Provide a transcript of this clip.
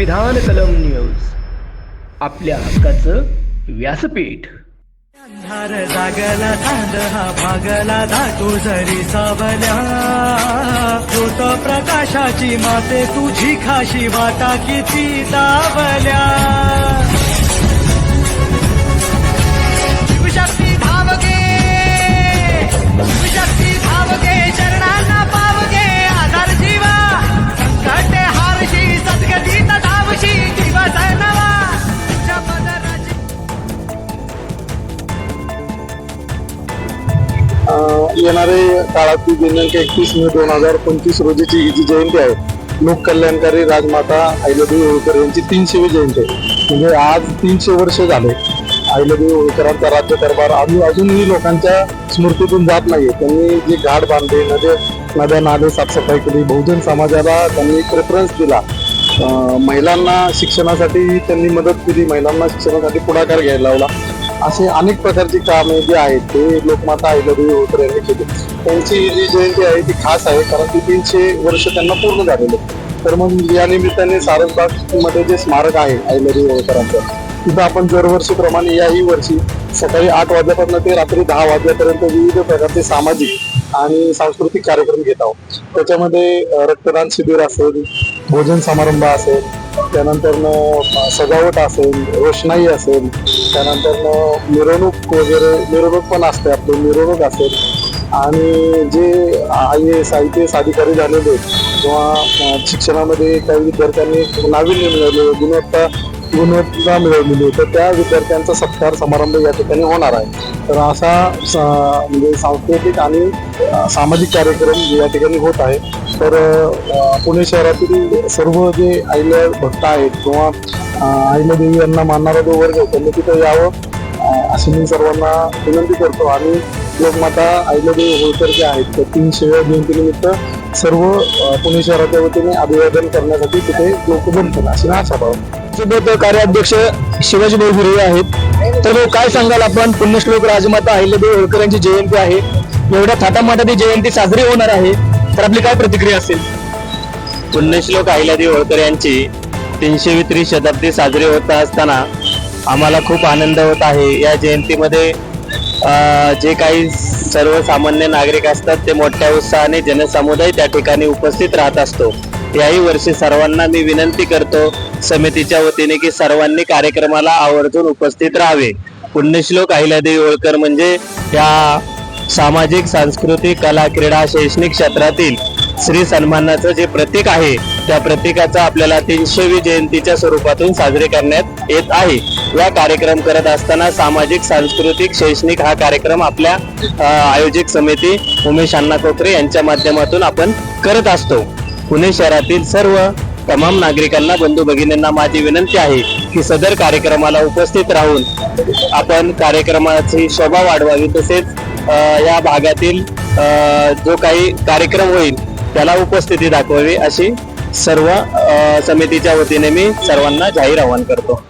संविधान कलम न्यूज. आपल्या हक्काचं व्यासपीठ. अंधार जागला चांद हा भागला धातू जरी सावल्या ज्योत प्रकाशाची माते तुझी खाशी वाटा किती दावल्या. येणारे काळातील दिनांक एकतीस मे दोन हजार पंचवीस रोजीची ही जी जयंती आहे लोककल्याणकारी राजमाता अहिल्यादेवी होळकर यांची तीनशेवी जयंती आहे. म्हणजे आज तीनशे वर्ष झाले अहिल्यादेवी होळकरांचा राज्य दरबार. अजून अजूनही लोकांच्या स्मृतीतून जात नाहीये. त्यांनी जे घाट बांधले नद्या नद्या नाले साफसफाई केली बहुजन समाजाला त्यांनी प्रेफरन्स दिला. महिलांना शिक्षणासाठी त्यांनी मदत केली महिलांना शिक्षणासाठी पुढाकार घ्यायला लावला. असे अनेक प्रकारची कामे जी आहेत ते लोकमाता अहिल्यादेवी होळकर यांनी केली. त्यांची जी जयंती आहे ती खास आहे कारण ती तीनशे वर्ष त्यांना पूर्ण झालेले तर मग या निमित्ताने सारसबागमध्ये जे स्मारक आहे अहिल्यादेवी होळकरांचं तिथं आपण दरवर्षीप्रमाणे याही वर्षी सकाळी आठ वाजल्यापासून ते रात्री दहा वाजल्यापर्यंत विविध प्रकारचे सामाजिक आणि सांस्कृतिक कार्यक्रम घेत आहोत. त्याच्यामध्ये रक्तदान शिबिर असेल भोजन समारंभ असेल त्यानंतर सजावट असेल रोषणाई असेल त्यानंतर मिरवणूक वगैरे मिरवणूक पण असते आपली मिरवणूक असेल. आणि जे I S I P S अधिकारी झालेले किंवा शिक्षणामध्ये काही विद्यार्थ्यांनी नाविन्य मिळवले. गुणवत्ता गुणवत्ता मिळवलेली तर त्या विद्यार्थ्यांचा सत्कार समारंभ या ठिकाणी होणार आहे. तर असा स- म्हणजे सांस्कृतिक आणि सामाजिक कार्यक्रम या ठिकाणी होत आहे. तर पुणे शहरातील सर्व जे आईल्या भक्त आहेत किंवा आईला देवी यांना मानणारा जो वर्ग आहे त्यांनी तिथं यावं अशी मी सर्वांना विनंती करतो. आणि लोकमाता अहिल्यादेवी होळकर जे आहेत त्या तीनशे जयंतीनिमित्त सर्व पुणे शहराच्या वतीने अभिवादन करण्यासाठी तिथे लोक जमतील अशी मी आशा सोबत कार्याध्यक्ष शिवाजी भाऊ आहेत. तर भाऊ काय सांगाल आपण? पुण्यश्लोक राजमाता अहिल्यादेवी होळकर यांची जयंती आहे. एवढ्या थाटामाटात ही जयंती साजरी होणार आहे. तर आपली काय प्रतिक्रिया असेल? पुण्यश्लोक अहिल्यादेवी होळकर यांची तीनशे त्रीस शताब्दी साजरी होत असताना आम्हाला खूप आनंद होत आहे. या जयंतीमध्ये अं, जे काही सर्वसामान्य नागरिक असतात ते मोठ्या उत्साहाने जनसमुदाय त्या ठिकाणी उपस्थित राहत असतो. याही वर्षी सर्वांना मी विनंती करतो समितीच्या वतीने की सर्वांनी कार्यक्रमाला आवर्जून उपस्थित राहावे. पुण्यश्लोक अहिल्यादेवी होळकर म्हणजे या सामाजिक सांस्कृतिक कला क्रीडा शैक्षणिक क्षेत्रातील श्री सन्मानाचं जे प्रतीक आहे त्या प्रतीकाचा आपल्याला तीनशेवी जयंतीच्या स्वरूपातून साजरे करण्यात येत आहे. या कार्यक्रम करत असताना सामाजिक सांस्कृतिक शैक्षणिक हा कार्यक्रम आपल्या आयोजक समिती उमेश अण्णा कोकरे यांच्या माध्यमातून आपण करत असतो. पुणे शहरातील सर्व तमाम नागरिकांना बंधू भगिनींना माझी विनंती आहे की सदर कार्यक्रमाला उपस्थित राहून आपण कार्यक्रमाची शोभा वाढवावी तसेच या भागातील जो काही कार्यक्रम होईल त्याला उपस्थिती दाखवावी अशी सर्व समितीच्या वतीने मी सर्वांना जाहीर आवाहन करतो.